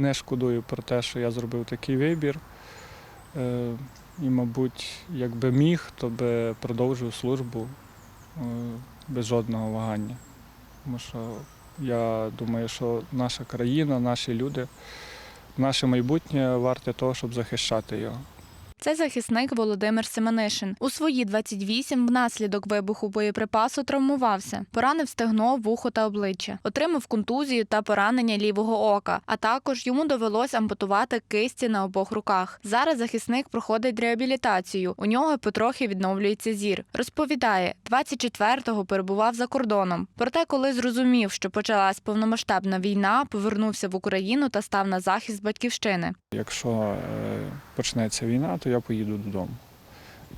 Не шкодую про те, що я зробив такий вибір. Е, І, мабуть, якби міг, то би продовжив службу е, без жодного вагання. Тому що я думаю, що наша країна, наші люди, наше майбутнє варте того, щоб захищати його. Це захисник Володимир Семенишин. У свої 28 внаслідок вибуху боєприпасу травмувався, поранив стегно, вухо та обличчя, отримав контузію та поранення лівого ока. А також йому довелось ампутувати кисті на обох руках. Зараз захисник проходить реабілітацію. У нього потрохи відновлюється зір. Розповідає, 24-го перебував за кордоном. Проте, коли зрозумів, що почалась повномасштабна війна, повернувся в Україну та став на захист батьківщини. Якщо е, почнеться війна, то я поїду додому.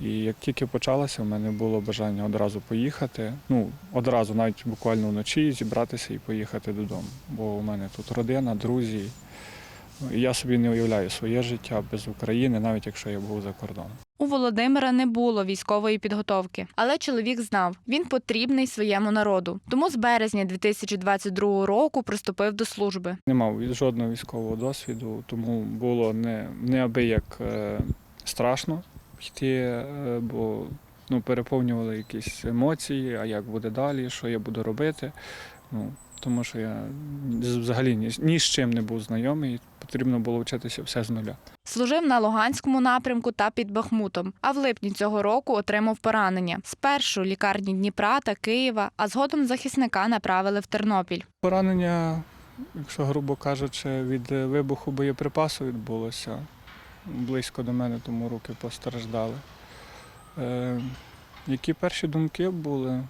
І як тільки почалося, в мене було бажання одразу поїхати. Ну, одразу, навіть буквально вночі, зібратися і поїхати додому. Бо у мене тут родина, друзі. Я собі не уявляю своє життя без України, навіть якщо я був за кордоном. У Володимира не було військової підготовки, але чоловік знав, він потрібний своєму народу. Тому з березня 2022 року приступив до служби. Не мав жодного військового досвіду, тому було не, неабияк е, страшно йти, е, бо ну, переповнювали якісь емоції, а як буде далі, що я буду робити. Ну, тому що я взагалі ні, ні з чим не був знайомий, потрібно було вчитися все з нуля. Служив на Луганському напрямку та під Бахмутом. А в липні цього року отримав поранення. Спершу лікарні Дніпра та Києва, а згодом захисника направили в Тернопіль. Поранення, якщо грубо кажучи, від вибуху боєприпасу відбулося. Близько до мене, тому руки постраждали. Е, які перші думки були?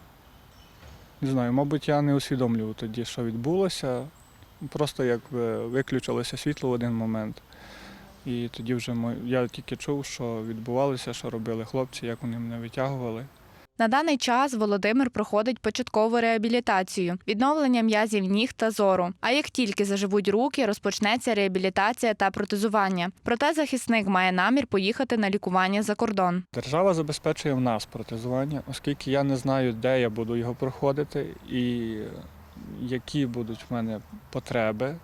Не знаю, мабуть, я не усвідомлював тоді, що відбулося. Просто якби виключилося світло в один момент. І тоді вже я тільки чув, що відбувалося, що робили хлопці, як вони мене витягували. На даний час Володимир проходить початкову реабілітацію, відновлення м'язів ніг та зору. А як тільки заживуть руки, розпочнеться реабілітація та протезування. Проте захисник має намір поїхати на лікування за кордон. Держава забезпечує в нас протезування, оскільки я не знаю, де я буду його проходити і які будуть в мене потреби.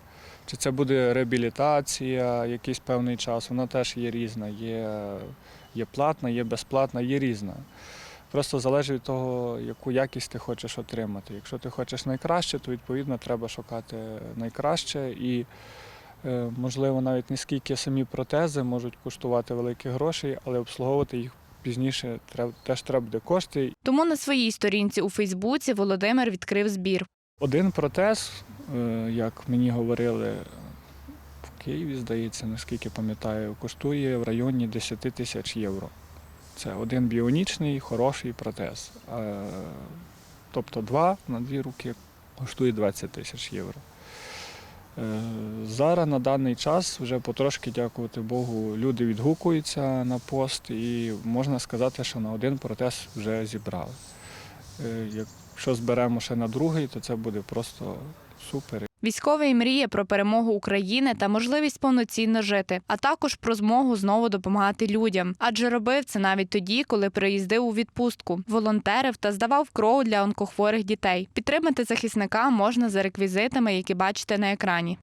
Чи це буде реабілітація якийсь певний час, вона теж є різна. Є, є платна, є безплатна, є різна. Просто залежить від того, яку якість ти хочеш отримати. Якщо ти хочеш найкраще, то відповідно треба шукати найкраще і Е, Можливо, навіть не скільки самі протези можуть коштувати великі гроші, але обслуговувати їх пізніше теж треба буде кошти. Тому на своїй сторінці у Фейсбуці Володимир відкрив збір. Один протез, е, як мені говорили в Києві, здається, наскільки пам'ятаю, коштує в районі 10 тисяч євро. Це один біонічний, хороший протез. Е, Тобто два на дві руки коштує 20 тисяч євро. Е, Зараз на даний час вже потрошки, дякувати Богу, люди відгукуються на пост і можна сказати, що на один протез вже зібрали. Е, Якщо зберемо ще на другий, то це буде просто супер. Військовий мріє про перемогу України та можливість повноцінно жити, а також про змогу знову допомагати людям. Адже робив це навіть тоді, коли приїздив у відпустку, волонтерив та здавав кров для онкохворих дітей. Підтримати захисника можна за реквізитами, які бачите на екрані.